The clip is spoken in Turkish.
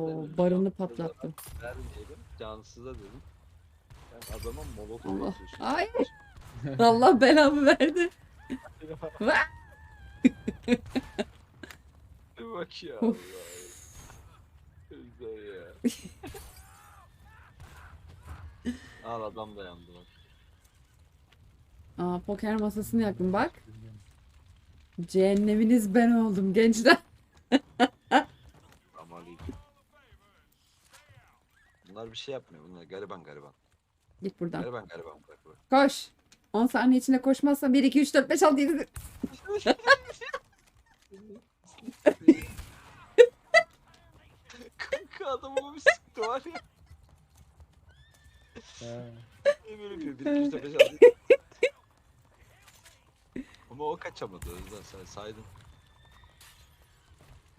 O barını cansıza patlattı. Vermeyelim. Cansıza dedim. Ben adama molotof Allah. Hayır. Allah belamı verdi. Bak ya. Allah. Özlem ya. Al adam da yandı bak. Aa poker masasını yaktım bak. Cehenneminiz ben oldum gençler. Bunlar bir şey yapmıyor. Bunlar gariban gariban. Git buradan. Gariban gariban bak bak. Koş. 10 saniye içinde koşmazsan 1 2 3 4 5 6 7 Kanka adamı bir sıktı var ya. Ne böyle yapıyor? Bir iki üç dört beş altı. Ama o kaçamadı. O yüzden sen saydın.